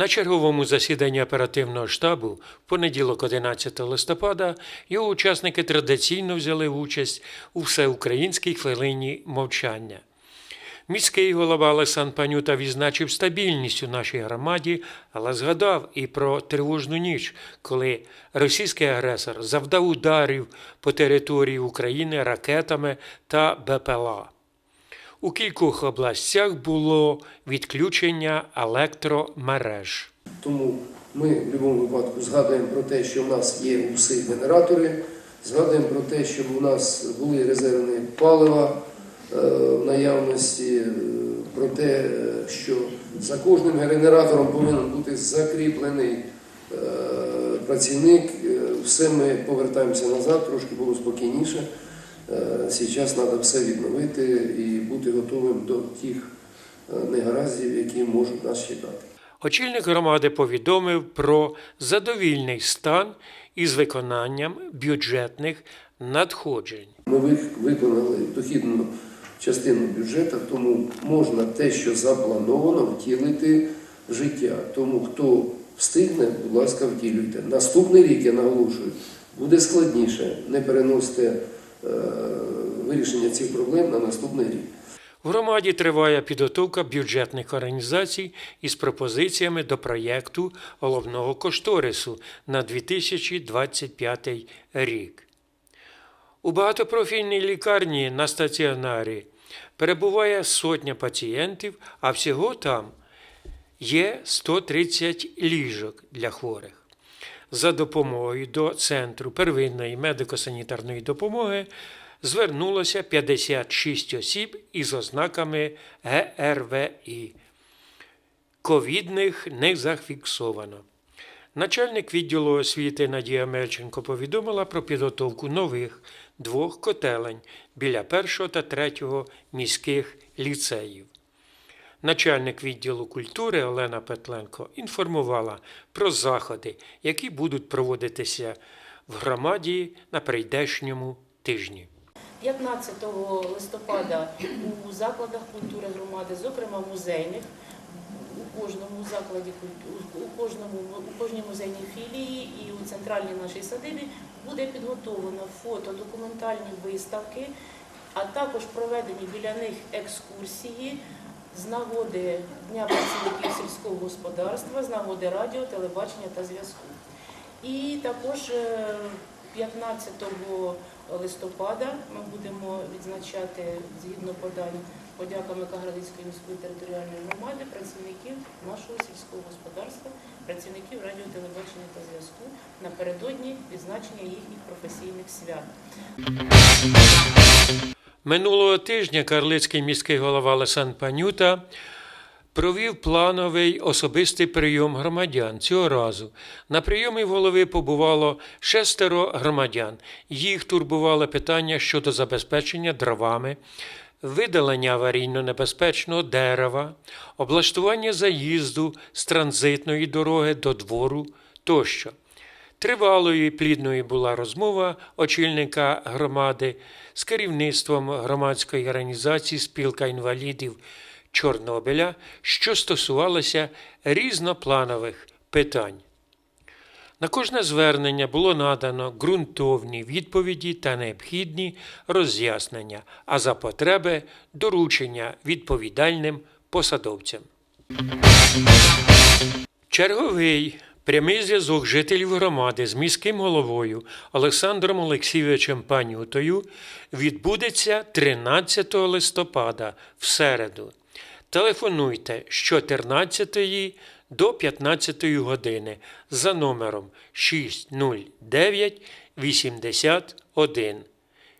На черговому засіданні оперативного штабу в понеділок 11 листопада його учасники традиційно взяли участь у всеукраїнській хвилині мовчання. Міський голова Олександр Панюта відзначив стабільність у нашій громаді, але згадав і про тривожну ніч, коли російський агресор завдав ударів по території України ракетами та БПЛА. У кількох областях було відключення електромереж. Тому ми в будь-якому випадку згадуємо про те, що в нас є уси генератори, згадуємо про те, щоб у нас були резервні палива е, в наявності, е, про те, е, що за кожним генератором повинен бути закріплений працівник. Все ми повертаємося назад, трошки було спокійніше. Е, Зараз треба все відновити і бути готовим до тих е, негараздів, які можуть нас чекати. Очільник громади повідомив про задовільний стан із виконанням бюджетних надходжень. Ми ви- виконали дохідну частину бюджету, тому можна те, що заплановано, втілити в життя. Тому хто встигне, будь ласка, втілюйте. Наступний рік, я наголошую, буде складніше. Не переносите вирішення цих проблем на наступний рік. В громаді триває підготовка бюджетних організацій із пропозиціями до проєкту головного кошторису на 2025 рік. У багатопрофільній лікарні на стаціонарі перебуває сотня пацієнтів, а всього там є 130 ліжок для хворих. За допомогою до Центру первинної медико-санітарної допомоги звернулося 56 осіб із ознаками ГРВІ. Ковідних не зафіксовано. Начальник відділу освіти Надія Мельченко повідомила про підготовку нових двох котелень біля першого та третього міських ліцеїв. Начальник відділу культури Олена Петленко інформувала про заходи, які будуть проводитися в громаді на прийдешньому тижні. 15 листопада у закладах культури громади, зокрема музейних, у кожному закладі у кожному у кожній музейній філії і у центральній нашій садибі буде підготовлено фото-документальні виставки, а також проведені біля них екскурсії з нагоди Дня працівників сільського господарства, з нагоди радіо, телебачення та зв'язку. І також е, 15 листопада ми будемо відзначати згідно подань подяками Кагарлицької міської територіальної громади працівників нашого сільського господарства, працівників радіо, телебачення та зв'язку напередодні відзначення їхніх професійних свят. Минулого тижня Карлицький міський голова Олександр Панюта провів плановий особистий прийом громадян. Цього разу на прийомі голови побувало шестеро громадян. Їх турбувало питання щодо забезпечення дровами, видалення аварійно-небезпечного дерева, облаштування заїзду з транзитної дороги до двору тощо. Тривалою і плідною була розмова очільника громади з керівництвом громадської організації Спілка інвалідів Чорнобиля, що стосувалося різнопланових питань. На кожне звернення було надано ґрунтовні відповіді та необхідні роз'яснення, а за потреби доручення відповідальним посадовцям. Черговий прямий зв'язок жителів громади з міським головою Олександром Олексійовичем Панютою відбудеться 13 листопада в середу. Телефонуйте з 14 до 15 години за номером 609 81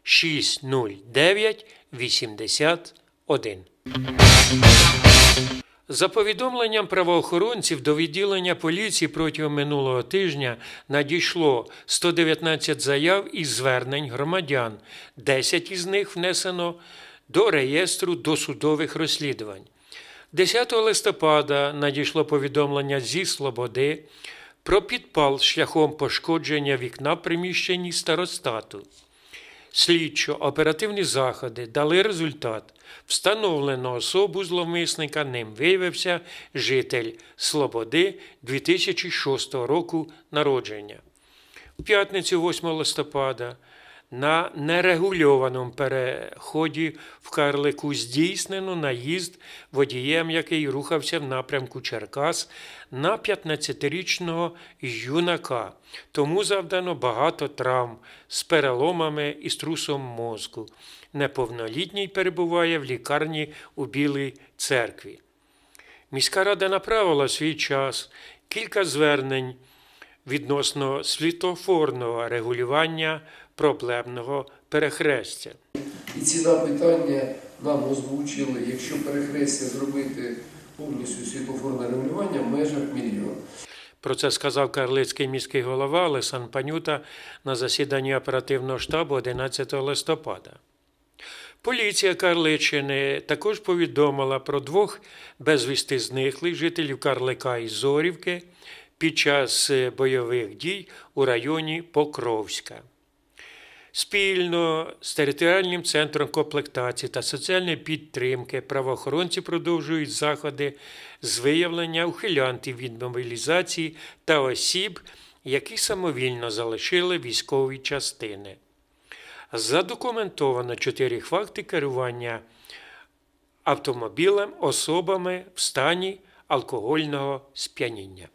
609 81. За повідомленням правоохоронців до відділення поліції протягом минулого тижня надійшло 119 заяв і звернень громадян. 10 із них внесено до реєстру досудових розслідувань. 10 листопада надійшло повідомлення зі Слободи про підпал шляхом пошкодження вікна приміщенні старостату. Слідчо-оперативні заходи дали результат. Встановлено особу зловмисника, ним виявився житель Слободи 2006 року народження. В п'ятницю 8 листопада на нерегульованому переході в Карлику здійснено наїзд водієм, який рухався в напрямку Черкас на 15-річного юнака. Тому завдано багато травм з переломами і струсом мозку. Неповнолітній перебуває в лікарні у Білій церкві. Міська рада направила свій час кілька звернень відносно світофорного регулювання проблемного перехрестя. І ціна питання нам озвучили, якщо перехрестя зробити повністю світлофорне регулювання в межах мільйона. Про це сказав карлицький міський голова Лесан Панюта на засіданні оперативного штабу 11 листопада. Поліція Карличини також повідомила про двох безвісти зниклих жителів Карлика і Зорівки під час е, бойових дій у районі Покровська. Спільно з територіальним центром комплектації та соціальної підтримки правоохоронці продовжують заходи з виявлення ухилянтів від мобілізації та осіб, які самовільно залишили військові частини. Задокументовано чотири факти керування автомобілем особами в стані алкогольного сп'яніння.